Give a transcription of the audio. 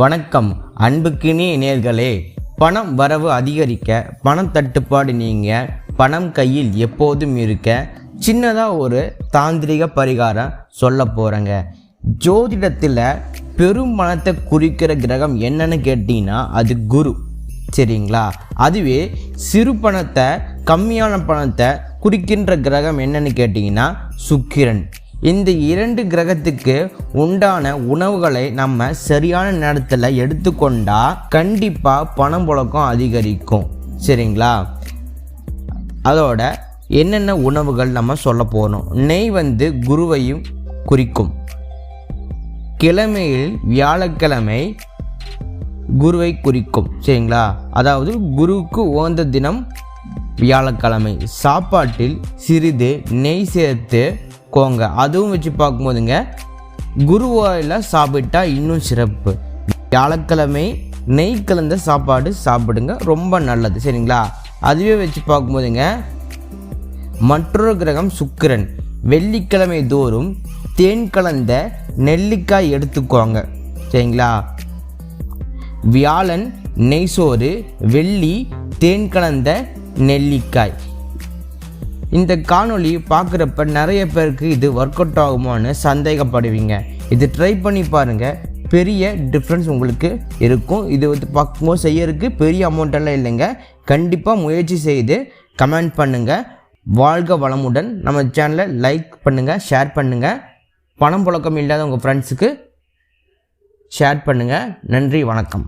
வணக்கம். அன்புக்கினிய நேர்களே பணம் வரவு அதிகரிக்க பணம் தட்டுப்பாடு நீங்க பணம் கையில் எப்போதும் இருக்க சின்னதாக ஒரு தாந்திரிக பரிகாரம் சொல்ல போகிறேங்க ஜோதிடத்தில் பெரும் பணத்தை குறிக்கிற கிரகம் என்னன்னு கேட்டிங்கன்னா அது குரு. சரிங்களா? அதுவே சிறு பணத்தை கம்மியான பணத்தை குறிக்கின்ற கிரகம் என்னன்னு கேட்டிங்கன்னா சுக்கிரன். இந்த இரண்டு கிரகத்துக்கு உண்டான உணவுகளை நம்ம சரியான நேரத்தில் எடுத்துக்கொண்டா கண்டிப்பாக பணம் புழக்கம் அதிகரிக்கும். சரிங்களா? அதோட என்னென்ன உணவுகள் நம்ம சொல்ல போகிறோம் நெய் வந்து குருவையும் குறிக்கும். கிழமையில் வியாழக்கிழமை குருவை குறிக்கும். சரிங்களா? அதாவது குருவுக்கு உகந்த தினம் வியாழக்கிழமை. சாப்பாட்டில் சிறிது நெய் சேர்த்து கோங்க அதுவும் வச்சு பார்க்கும்போதுங்க குருவாயில் சாப்பிட்டா இன்னும் சிறப்பு. வியாழக்கிழமை நெய் கலந்த சாப்பாடு சாப்பிடுங்க ரொம்ப நல்லது. சரிங்களா? அதுவே வச்சு பார்க்கும்போதுங்க மற்றொரு கிரகம் சுக்கிரன். வெள்ளிக்கிழமை தோறும் தேன் கலந்த நெல்லிக்காய் எடுத்துக்கோங்க. சரிங்களா? வியாழன் நெய்சோறு வெள்ளி தேன் கலந்த நெல்லிக்காய். இந்த காணொளி பார்க்குறப்ப நிறைய பேருக்கு இது ஒர்க் அவுட் ஆகுமான்னு சந்தேகப்படுவீங்க. இது ட்ரை பண்ணி பாருங்கள் பெரிய டிஃப்ரென்ஸ் உங்களுக்கு இருக்கும். இது வந்து பார்க்கும்போது செய்யறதுக்கு பெரிய அமௌண்ட்டெல்லாம் இல்லைங்க. கண்டிப்பாக முயற்சி செய்து கமெண்ட் பண்ணுங்கள் வாழ்க வளமுடன். நம்ம சேனலை லைக் பண்ணுங்கள் ஷேர் பண்ணுங்கள் பணம் புழக்கம் இல்லாத உங்கள் ஃப்ரெண்ட்ஸுக்கு ஷேர் பண்ணுங்கள் நன்றி வணக்கம்.